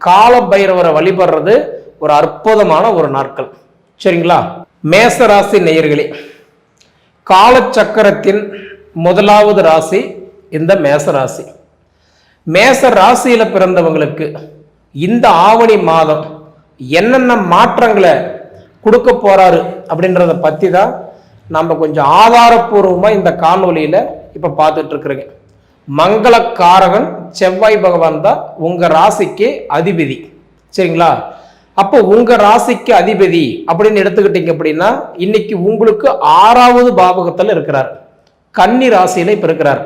கால பைரவரை வழிபடுறது ஒரு அற்புதமான ஒரு நாட்கள். சரிங்களா? மேச ராசி நேயர்களே காலச்சக்கரத்தின் முதலாவது ராசி இந்த மேச ராசி மேச ராசியில் பிறந்தவங்களுக்கு இந்த ஆவணி மாதம் என்னென்ன மாற்றங்களை கொடுக்க போறாரு அப்படின்றத பற்றி தான் நம்ம கொஞ்சம் ஆதாரப்பூர்வமாக இந்த காணொலியில் இப்போ பார்த்துட்ருக்குறேங்க மங்களக்காரகன் செவ்வாய் பகவான் தான் உங்கள் ராசிக்கு அதிபதி. சரிங்களா? அப்போ உங்கள் ராசிக்கு அதிபதி அப்படின்னு எடுத்துக்கிட்டீங்க அப்படின்னா இன்னைக்கு உங்களுக்கு ஆறாவது பாவகத்தில் இருக்கிறார். கன்னி ராசியில இப்போ இருக்கிறார்.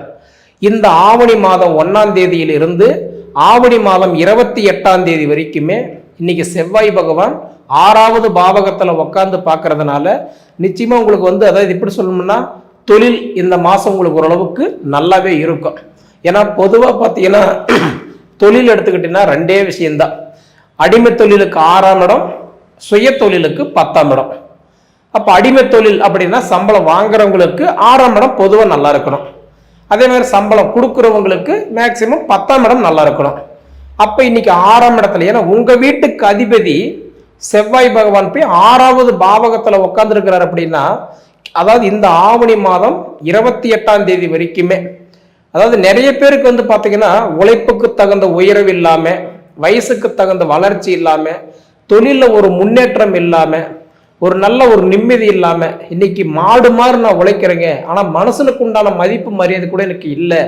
இந்த ஆவணி மாதம் ஒன்றாம் தேதியிலிருந்து ஆவணி மாதம் இருபத்தி எட்டாம் தேதி வரைக்குமே இன்னைக்கு செவ்வாய் பகவான் ஆறாவது பாவகத்தில் உட்காந்து பார்க்கறதுனால நிச்சயமாக உங்களுக்கு வந்து அதாவது எப்படி சொல்லணும்னா தொழில் இந்த மாதம் உங்களுக்கு ஓரளவுக்கு நல்லாவே இருக்கும். ஏன்னா பொதுவாக பார்த்தீங்கன்னா தொழில் எடுத்துக்கிட்டீங்கன்னா ரெண்டே விஷயம்தான். அடிமை தொழிலுக்கு ஆறாம் இடம் சுய தொழிலுக்கு பத்தாம் இடம். அப்போ அடிமை தொழில் அப்படின்னா சம்பளம் வாங்குறவங்களுக்கு ஆறாம் இடம் பொதுவாக நல்லா இருக்கணும். அதே மாதிரி சம்பளம் கொடுக்குறவங்களுக்கு மேக்சிமம் பத்தாம் இடம் நல்லா இருக்கணும். அப்போ இன்னைக்கு ஆறாம் இடத்துல ஏன்னா உங்கள் வீட்டுக்கு அதிபதி செவ்வாய் பகவான் போய் ஆறாவது பாவகத்தில் உட்காந்துருக்கிறார் அப்படின்னா அதாவது இந்த ஆவணி மாதம் இருபத்தி எட்டாம் தேதி வரைக்குமே அதாவது நிறைய பேருக்கு வந்து பார்த்தீங்கன்னா உழைப்புக்கு தகுந்த உயர்வு இல்லாமல் வயசுக்கு தகுந்த வளர்ச்சி இல்லாமல் தொழிலில் ஒரு முன்னேற்றம் இல்லாமல் ஒரு நல்ல ஒரு நிம்மதி இல்லாமல் இன்னைக்கு மாடு மாறு நான் உழைக்கிறேங்க. ஆனால் மனசனுக்கு உண்டான மதிப்பு மரியாதை கூட எனக்கு இல்லை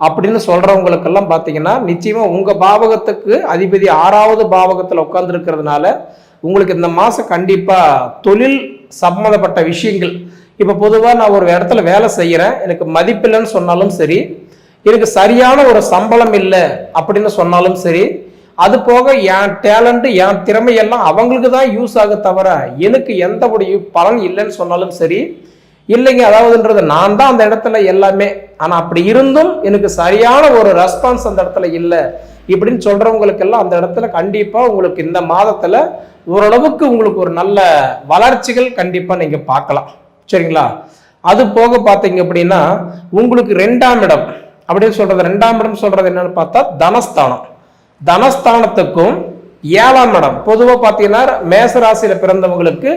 அப்படின்னு சொல்கிறவங்களுக்கெல்லாம் பார்த்தீங்கன்னா நிச்சயமாக உங்கள் பாவகத்துக்கு அதிபதி ஆறாவது பாவகத்தில் உட்காந்துருக்கிறதுனால உங்களுக்கு இந்த மாதம் கண்டிப்பாக தொழில் சம்மந்தப்பட்ட விஷயங்கள். இப்போ பொதுவாக நான் ஒரு இடத்துல வேலை செய்கிறேன் எனக்கு மதிப்பில்லைன்னு சொன்னாலும் சரி எனக்கு சரியான ஒரு சம்பளம் இல்லை அப்படின்னு சொன்னாலும் சரி அது போக என் டேலண்ட்டு என் திறமையெல்லாம் அவங்களுக்கு தான் யூஸ் ஆக தவிர எனக்கு எந்த ஒரு பலன் இல்லைன்னு சொன்னாலும் சரி இல்லைங்க அதாவதுன்றது நான் தான் அந்த இடத்துல எல்லாமே. ஆனால் அப்படி இருந்தும் எனக்கு சரியான ஒரு ரெஸ்பான்ஸ் அந்த இடத்துல இல்லை இப்படின்னு சொல்கிறவங்களுக்கெல்லாம் அந்த இடத்துல கண்டிப்பாக உங்களுக்கு இந்த மாதத்தில் ஓரளவுக்கு உங்களுக்கு ஒரு நல்ல வளர்ச்சிகள் கண்டிப்பாக நீங்கள் பார்க்கலாம். சரிங்களா? அது போக பார்த்தீங்க அப்படின்னா உங்களுக்கு ரெண்டாம் இடம். அப்படின்னு சொல்றது ரெண்டாம் இடம் சொல்றது என்னன்னு பார்த்தா தனஸ்தானம். தனஸ்தானத்துக்கும் ஏழாம் இடம். பொதுவாக பார்த்தீங்கன்னா மேசராசியில பிறந்தவங்களுக்கு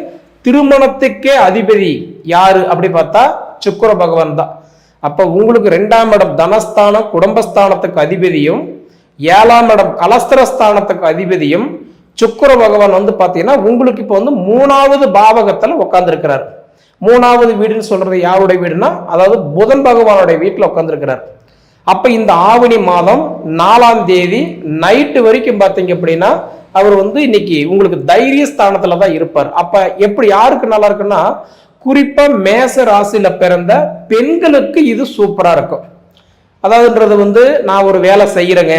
திருமணத்துக்கே அதிபதி யாரு அப்படி பார்த்தா சுக்கர பகவான் தான். அப்போ உங்களுக்கு ரெண்டாம் இடம் தனஸ்தானம் குடும்பஸ்தானத்துக்கு அதிபதியும் ஏழாம் இடம் கலஸ்திரஸ்தானத்துக்கு அதிபதியும் சுக்கர பகவான் வந்து பார்த்தீங்கன்னா உங்களுக்கு இப்போ வந்து மூணாவது பாவகத்தில் உட்காந்துருக்கிறார் மூணாவது வீடுன்னு சொல்றது யாருடைய வீடுனா அதாவது புதன் பகவானுடைய வீட்டில் உட்காந்துருக்கிறார் அப்ப இந்த ஆவணி மாதம் நாலாம் தேதி நைட்டு வரைக்கும் பார்த்தீங்க அப்படின்னா அவர் வந்து இன்னைக்கு உங்களுக்கு தைரிய ஸ்தானத்துல தான் இருப்பார். அப்ப எப்படி யாருக்கு நல்லா இருக்குன்னா குறிப்பா மேச ராசியில பிறந்த பெண்களுக்கு இது சூப்பரா இருக்கும். அதாவதுன்றது வந்து நான் ஒரு வேலை செய்கிறேங்க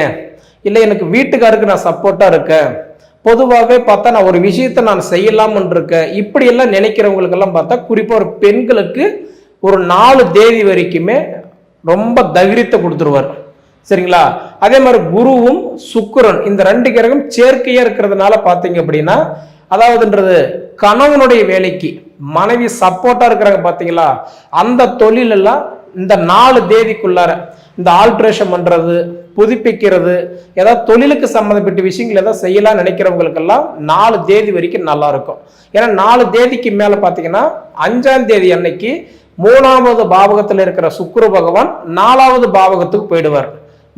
இல்லை எனக்கு வீட்டுக்காருக்கு நான் சப்போர்ட்டாக இருக்கேன். பொதுவாகவே பார்த்தா நான் ஒரு விஷயத்த நான் செய்யலாம்னு இருக்கேன் இப்படியெல்லாம் நினைக்கிறவங்களுக்கெல்லாம் பார்த்தா குறிப்பாக ஒரு பெண்களுக்கு ஒரு நாலு தேதி வரைக்குமே ரொம்ப தைரியத்தை கொடுத்துருவார். சரிங்களா? அதே மாதிரி குருவும் சுக்கரன் இந்த ரெண்டு கிரகம் சேர்க்கையா இருக்கிறதுனால பார்த்தீங்க அப்படின்னா அதாவதுன்றது கணவனுடைய வேலைக்கு மனைவி சப்போர்ட்டா இருக்கிறாங்க பார்த்தீங்களா? அந்த தொழில் எல்லாம் இந்த நாலு தேதிக்குள்ளார இந்த ஆல்ட்ரேஷன் பண்றது புதுப்பிக்கிறது ஏதாவது தொழிலுக்கு சம்மந்தப்பட்ட விஷயங்கள் ஏதாவது செய்யலாம் நினைக்கிறவங்களுக்கெல்லாம் நாலு தேதி வரைக்கும் நல்லா இருக்கும். ஏன்னா நாலு தேதிக்கு மேல பார்த்தீங்கன்னா அஞ்சாம் தேதி அன்னைக்கு மூணாவது பாவகத்தில் இருக்கிற சுக்குரு பகவான் நாலாவது பாவகத்துக்கு போயிடுவார்.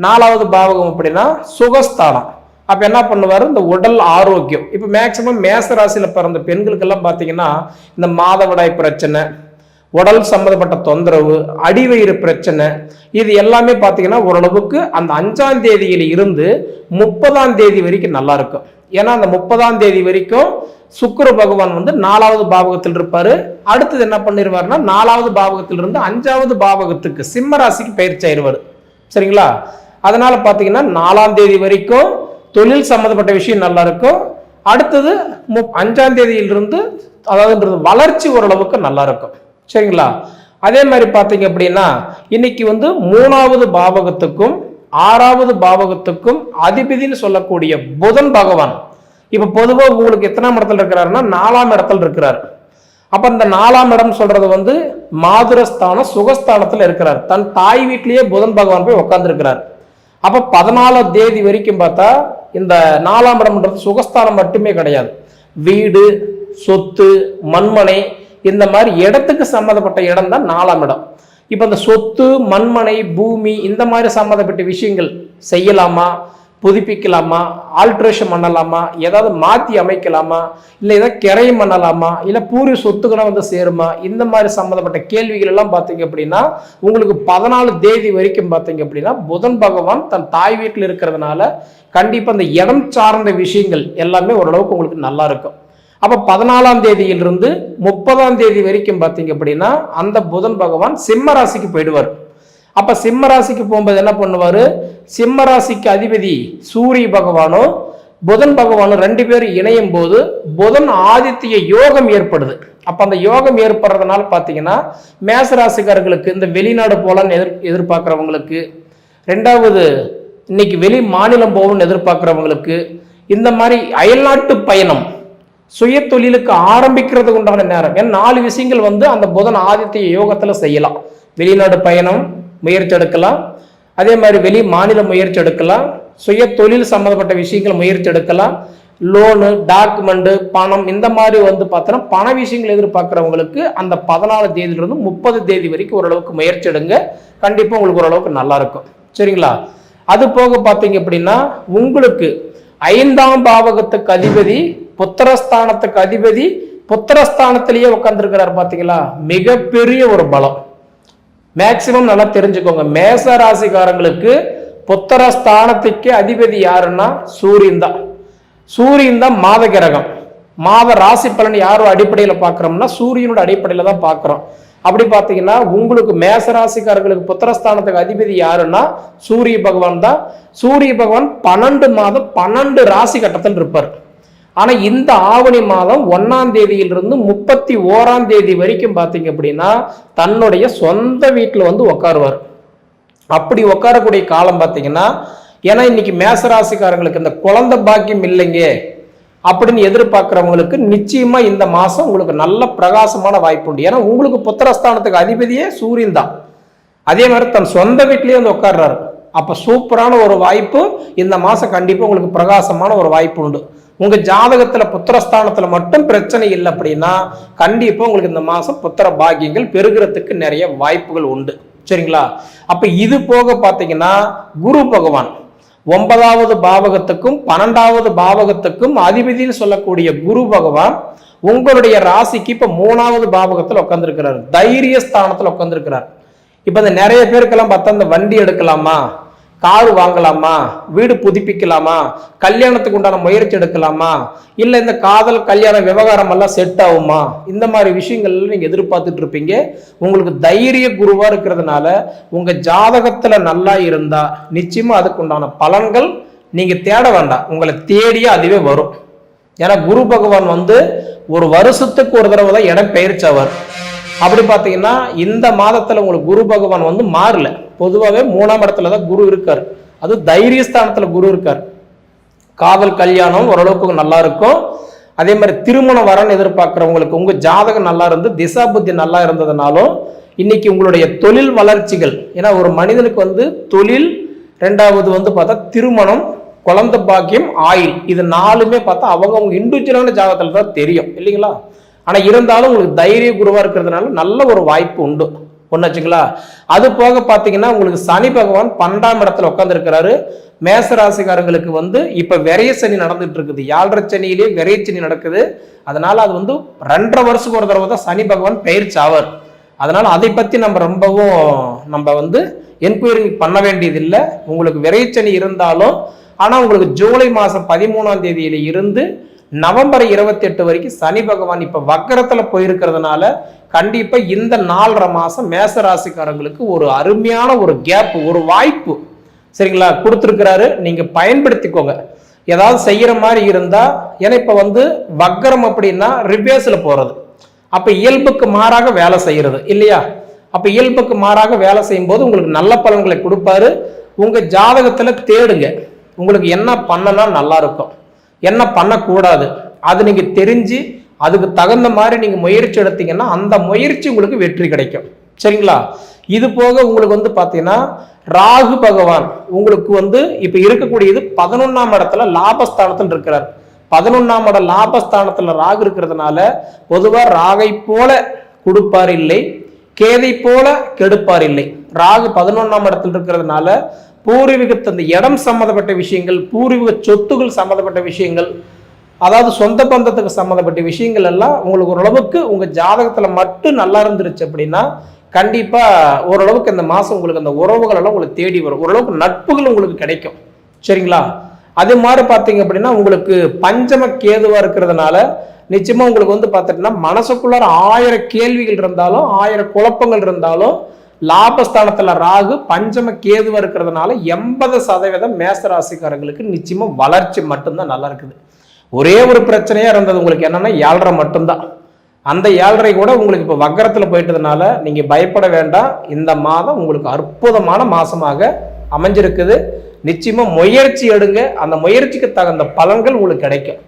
நாலாவது பாவகம் அப்படின்னா சுகஸ்தானம். அப்ப என்ன பண்ணுவார்? இந்த உடல் ஆரோக்கியம். இப்ப மேக்சிமம் மேச ராசியில பிறந்த பெண்களுக்கெல்லாம் பாத்தீங்கன்னா இந்த மாதவிடாய் பிரச்சனை உடல் சம்மந்தப்பட்ட தொந்தரவு அடிவயிறு பிரச்சனை இது எல்லாமே பார்த்தீங்கன்னா ஓரளவுக்கு அந்த அஞ்சாம் தேதியில் இருந்து முப்பதாம் தேதி வரைக்கும் நல்லா இருக்கும். ஏன்னா அந்த முப்பதாம் தேதி வரைக்கும் சுக்கர பகவான் வந்து நாலாவது பாவகத்தில் இருப்பாரு. அடுத்தது என்ன பண்ணிடுவாருன்னா நாலாவது பாவகத்தில் இருந்து அஞ்சாவது பாவகத்துக்கு சிம்ம ராசிக்கு பயிற்சி ஆயிடுவார். சரிங்களா? அதனால பார்த்தீங்கன்னா நாலாம் தேதி வரைக்கும் தொழில் சம்மந்தப்பட்ட விஷயம் நல்லா இருக்கும். அடுத்தது மு அஞ்சாம் தேதியிலிருந்து அதாவது வளர்ச்சி ஓரளவுக்கு நல்லா இருக்கும். சரிங்களா? அதே மாதிரி பார்த்தீங்க அப்படின்னா இன்னைக்கு வந்து மூணாவது பாவகத்துக்கும் ஆறாவது பாவகத்துக்கும் அதிபதினு சொல்லக்கூடிய புதன் பகவான் இப்போ பொதுவாக உங்களுக்கு எத்தனாம் இடத்துல இருக்கிறாருன்னா நாலாம் இடத்துல இருக்கிறார். அப்போ இந்த நாலாம் இடம் சொல்றது வந்து மாதுரஸ்தானம் சுகஸ்தானத்தில் இருக்கிறார். தன் தாய் வீட்டிலேயே புதன் பகவான் போய் உட்காந்துருக்கிறார் அப்போ பதினாலாம் தேதி வரைக்கும் பார்த்தா இந்த நாலாம் இடம்ன்றது சுகஸ்தானம் மட்டுமே கிடையாது. வீடு சொத்து மண்மனை இந்த மாதிரி இடத்துக்கு சம்மந்தப்பட்ட இடம் தான் நாலாம் இடம். இப்போ இந்த சொத்து மண்மனை பூமி இந்த மாதிரி சம்மந்தப்பட்ட விஷயங்கள் செய்யலாமா? புதுப்பிக்கலாமா? ஆல்ட்ரேஷன் பண்ணலாமா? ஏதாவது மாற்றி அமைக்கலாமா? இல்லை ஏதாவது கிரையம் பண்ணலாமா? இல்லை பூரி சொத்துக்களை வந்து சேருமா? இந்த மாதிரி சம்மந்தப்பட்ட கேள்விகள் எல்லாம் பார்த்தீங்க அப்படின்னா உங்களுக்கு பதினாலு தேதி வரைக்கும் பார்த்தீங்க அப்படின்னா புதன் பகவான் தன் தாய் வீட்டில் இருக்கிறதுனால கண்டிப்பாக அந்த இடம் சார்ந்த விஷயங்கள் எல்லாமே ஓரளவுக்கு உங்களுக்கு நல்லா இருக்கும். அப்போ பதினாலாம் தேதியிலிருந்து முப்பதாம் தேதி வரைக்கும் பார்த்தீங்க அப்படின்னா அந்த புதன் பகவான் சிம்ம ராசிக்கு போயிடுவார். அப்ப சிம்ம ராசிக்கு போகும்போது என்ன பண்ணுவாரு? சிம்ம ராசிக்கு அதிபதி சூரிய பகவானும் புதன் பகவானும் ரெண்டு பேரும் இணையும் போது புதன் ஆதித்ய யோகம் ஏற்படுது. அப்ப அந்த யோகம் ஏற்படுறதுனால பாத்தீங்கன்னா மேச ராசிக்காரர்களுக்கு இந்த வெளிநாடு போலான்னு எதிர் எதிர்பார்க்குறவங்களுக்கு ரெண்டாவது இன்னைக்கு வெளி மாநிலம் போகணும்னு எதிர்பார்க்குறவங்களுக்கு இந்த மாதிரி அயல்நாட்டு பயணம் சுய தொழிலுக்கு ஆரம்பிக்கிறதுக்கு உண்டான நேரம். ஏன்னா நாலு விஷயங்கள் வந்து அந்த புதன் ஆதித்ய யோகத்துல செய்யலாம். வெளிநாடு பயணம் முயற்சி எடுக்கலாம் அதே மாதிரி வெளி மாநில முயற்சி எடுக்கலாம் சுய தொழில் சம்மந்தப்பட்ட விஷயங்கள் முயற்சி எடுக்கலாம் லோனு டாக்குமெண்ட்டு பணம் இந்த மாதிரி வந்து பார்த்தோன்னா பண விஷயங்கள் எதிர்பார்க்குறவங்களுக்கு அந்த பதினாலு தேதியிலிருந்து முப்பது தேதி வரைக்கும் ஓரளவுக்கு முயற்சி எடுங்க கண்டிப்பாக உங்களுக்கு ஓரளவுக்கு நல்லா இருக்கும் சரிங்களா? அது போக பார்த்தீங்க அப்படின்னா உங்களுக்கு ஐந்தாம் பாவகத்துக்கு அதிபதி புத்திரஸ்தானத்துக்கு அதிபதி புத்திரஸ்தானத்திலேயே உட்காந்துருக்கிறார் பார்த்தீங்களா? மிகப்பெரிய ஒரு பலம். மேக்சிமம் நல்லா தெரிஞ்சுக்கோங்க. மேச ராசிக்காரங்களுக்கு புத்திர ஸ்தானத்துக்கே அதிபதி யாருன்னா சூரியன் தான். சூரியன் தான் மாத கிரகம். மாத ராசி பலன் யாரும் அடிப்படையில் பார்க்குறோம்னா சூரியனோட அடிப்படையில் தான் பார்க்குறோம். அப்படி பார்த்தீங்கன்னா உங்களுக்கு மேச ராசிக்காரர்களுக்கு புத்திரஸ்தானத்துக்கு அதிபதி யாருன்னா சூரிய பகவான் தான். சூரிய பகவான் பன்னெண்டு மாதம் பன்னெண்டு ராசி கட்டத்தில் இருப்பார். ஆனா இந்த ஆவணி மாதம் ஒன்னாம் தேதியிலிருந்து முப்பத்தி ஓராம் தேதி வரைக்கும் பார்த்தீங்க அப்படின்னா தன்னுடைய சொந்த வீட்டில் வந்து உட்காருவார் அப்படி உட்காரக்கூடிய காலம் பார்த்தீங்கன்னா ஏன்னா இன்னைக்கு மேசராசிக்காரங்களுக்கு இந்த குழந்தை பாக்கியம் இல்லைங்க. அப்படின்னு எதிர்பார்க்குறவங்களுக்கு நிச்சயமா இந்த மாதம் உங்களுக்கு நல்ல பிரகாசமான வாய்ப்பு உண்டு. ஏன்னா உங்களுக்கு புத்திரஸ்தானத்துக்கு அதிபதியே சூரியன் தான். அதே மாதிரி தன் சொந்த வீட்லேயே வந்து உட்கார்றாரு அப்போ சூப்பரான ஒரு வாய்ப்பு. இந்த மாதம் கண்டிப்பாக உங்களுக்கு பிரகாசமான ஒரு வாய்ப்பு உண்டு. உங்க ஜாதகத்துல புத்திரஸ்தானத்துல மட்டும் பிரச்சனை இல்லை அப்படின்னா கண்டிப்பா உங்களுக்கு இந்த மாசம் புத்திர பாக்கியங்கள் பெருகிறதுக்கு நிறைய வாய்ப்புகள் உண்டு. சரிங்களா? அப்ப இது போக பாத்தீங்கன்னா குரு பகவான் ஒன்பதாவது பாவகத்துக்கும் பன்னெண்டாவது பாவகத்துக்கும் அதிபதினு சொல்லக்கூடிய குரு பகவான் உங்களுடைய ராசிக்கு இப்ப மூணாவது பாவகத்தில் உட்காந்துருக்கிறார் தைரிய ஸ்தானத்தில் உட்காந்துருக்கிறார் இப்ப இந்த நிறைய பேருக்கெல்லாம் பார்த்தா இந்த வண்டி எடுக்கலாமா? கார் வாங்கலாமா? வீடு புதுப்பிக்கலாமா? கல்யாணத்துக்கு உண்டான முயற்சி எடுக்கலாமா? இல்லை இந்த காதல் கல்யாண விவகாரம் எல்லாம் செட் ஆகுமா? இந்த மாதிரி விஷயங்கள்ல நீங்கள் எதிர்பார்த்துட்டு இருப்பீங்க. உங்களுக்கு தைரிய குருவாக இருக்கிறதுனால உங்கள் ஜாதகத்தில் நல்லா இருந்தால் நிச்சயமாக அதுக்கு உண்டான பலன்கள் நீங்கள் தேட வேண்டாம். உங்களை தேடியே அதுவே வரும். ஏன்னா குரு பகவான் வந்து ஒரு வருஷத்துக்கு ஒரு தடவை தான் இடம் பெயர்ச்சவர். அப்படி பார்த்தீங்கன்னா இந்த மாதத்தில் உங்களுக்கு குரு பகவான் வந்து மாறல. பொதுவாகவே மூணாம் இடத்துல தான் குரு இருக்கார். அது தைரியஸ்தானத்தில் குரு இருக்கார். காதல் கல்யாணம் ஓரளவுக்கு நல்லா இருக்கும். அதே மாதிரி திருமணம் வரன்னு எதிர்பார்க்குறவங்களுக்கு உங்கள் ஜாதகம் நல்லா இருந்து திசா புத்தி நல்லா இருந்ததுனாலும் இன்னைக்கு உங்களுடைய தொழில் வளர்ச்சிகள் ஏன்னா ஒரு மனிதனுக்கு வந்து தொழில் ரெண்டாவது வந்து பார்த்தா திருமணம் குழந்த பாக்கியம் ஆயில் இது நாலுமே பார்த்தா அவங்கவுங்க இண்டிவிஜுவலான ஜாதகத்தில் தான் தெரியும். இல்லைங்களா? ஆனால் இருந்தாலும் உங்களுக்கு தைரிய குருவாக இருக்கிறதுனால நல்ல ஒரு வாய்ப்பு உண்டு. ஒன்று வச்சுங்களா? அது போக பார்த்தீங்கன்னா உங்களுக்கு சனி பகவான் பன்னெண்டாம் இடத்துல உட்காந்துருக்கிறாரு மேசராசிக்காரங்களுக்கு வந்து இப்போ விரைய சனி நடந்துட்டு இருக்குது ஏழரை சனியிலேயே விரைய சனி நடக்குது. அதனால அது வந்து ரெண்டரை வருஷத்துக்கு ஒரு தடவை தான் சனி பகவான் பயிற்சி ஆவார். அதனால் அதை பற்றி நம்ம ரொம்பவும் நம்ம வந்து என்கொயரி பண்ண வேண்டியதில்லை. உங்களுக்கு விரைச்சனி இருந்தாலும் ஆனால் உங்களுக்கு ஜூலை மாதம் பதிமூணாம் தேதியில இருந்து நவம்பர் இருபத்தி எட்டு வரைக்கும் சனி பகவான் இப்போ வக்கரத்தில் போயிருக்கிறதுனால கண்டிப்பாக இந்த நாலரை மாதம் மேச ராசிக்காரங்களுக்கு ஒரு அருமையான ஒரு கேப் ஒரு வாய்ப்பு. சரிங்களா? கொடுத்துருக்கிறாரு. நீங்கள் பயன்படுத்திக்கோங்க. ஏதாவது செய்கிற மாதிரி இருந்தால் ஏன்னா இப்போ வந்து வக்கரம் அப்படின்னா ரிவேர்ஸில் போகிறது அப்போ இயல்புக்கு மாறாக வேலை செய்கிறது இல்லையா? அப்போ இயல்புக்கு மாறாக வேலை செய்யும்போது உங்களுக்கு நல்ல பலன்களை கொடுப்பாரு. உங்கள் ஜாதகத்தில் தேடுங்க. உங்களுக்கு என்ன பண்ணனா நல்லா இருக்கும். என்ன பண்ணக்கூடாது? அது நீங்கள் தெரிஞ்சு அதுக்கு தகுந்த மாதிரி நீங்கள் முயற்சி எடுத்தீங்கன்னா அந்த முயற்சி உங்களுக்கு வெற்றி கிடைக்கும். சரிங்களா? இது போக உங்களுக்கு வந்து பார்த்தீங்கன்னா ராகு பகவான் உங்களுக்கு வந்து இப்போ இருக்கக்கூடியது பதினொன்றாம் இடத்துல லாபஸ்தானத்தில் இருக்கிறார். பதினொன்றாம் இடம் லாபஸ்தானத்தில் ராகு இருக்கிறதுனால பொதுவாக ராகை போல கொடுப்பார் இல்லை கேதை போல கெடுப்பார் இல்லை. ராகு பதினொன்றாம் இடத்துல இருக்கிறதுனால பூர்வீகத்து அந்த இடம் சம்மந்தப்பட்ட விஷயங்கள் பூர்வீக சொத்துகள் சம்மந்தப்பட்ட விஷயங்கள் அதாவது சொந்த பந்தத்துக்கு சம்மந்தப்பட்ட விஷயங்கள் எல்லாம் உங்களுக்கு ஓரளவுக்கு உங்கள் ஜாதகத்தில் மட்டும் நல்லா இருந்துருச்சு அப்படின்னா கண்டிப்பாக ஓரளவுக்கு இந்த மாதம் உங்களுக்கு அந்த உறவுகள் எல்லாம் உங்களுக்கு தேடி வரும். ஓரளவுக்கு நட்புகள் உங்களுக்கு கிடைக்கும். சரிங்களா? அது மாதிரி பார்த்தீங்க அப்படின்னா உங்களுக்கு பஞ்சம கேதுவாக இருக்கிறதுனால நிச்சயமாக உங்களுக்கு வந்து பார்த்துட்டுனா மனசுக்குள்ளார ஆயிரம் கேள்விகள் இருந்தாலும் ஆயிரம் குழப்பங்கள் இருந்தாலும் லாபஸ்தானத்தில் ராகு பஞ்சம கேதுவாக இருக்கிறதுனால எண்பது சதவீதம் மேச ராசிக்காரங்களுக்கு நிச்சயமாக வளர்ச்சி மட்டும்தான் நல்லா இருக்குது. ஒரே ஒரு பிரச்சனையாக இருந்தது உங்களுக்கு என்னன்னா ஏழரை மட்டும்தான். அந்த ஏழரை கூட உங்களுக்கு இப்போ வக்கரத்தில் போயிட்டதுனால நீங்கள் பயப்பட வேண்டாம். இந்த மாதம் உங்களுக்கு அற்புதமான மாதமாக அமைஞ்சிருக்குது. நிச்சயமாக முயற்சி எடுங்க. அந்த முயற்சிக்கு தகுந்த பலன்கள் உங்களுக்கு கிடைக்கும்.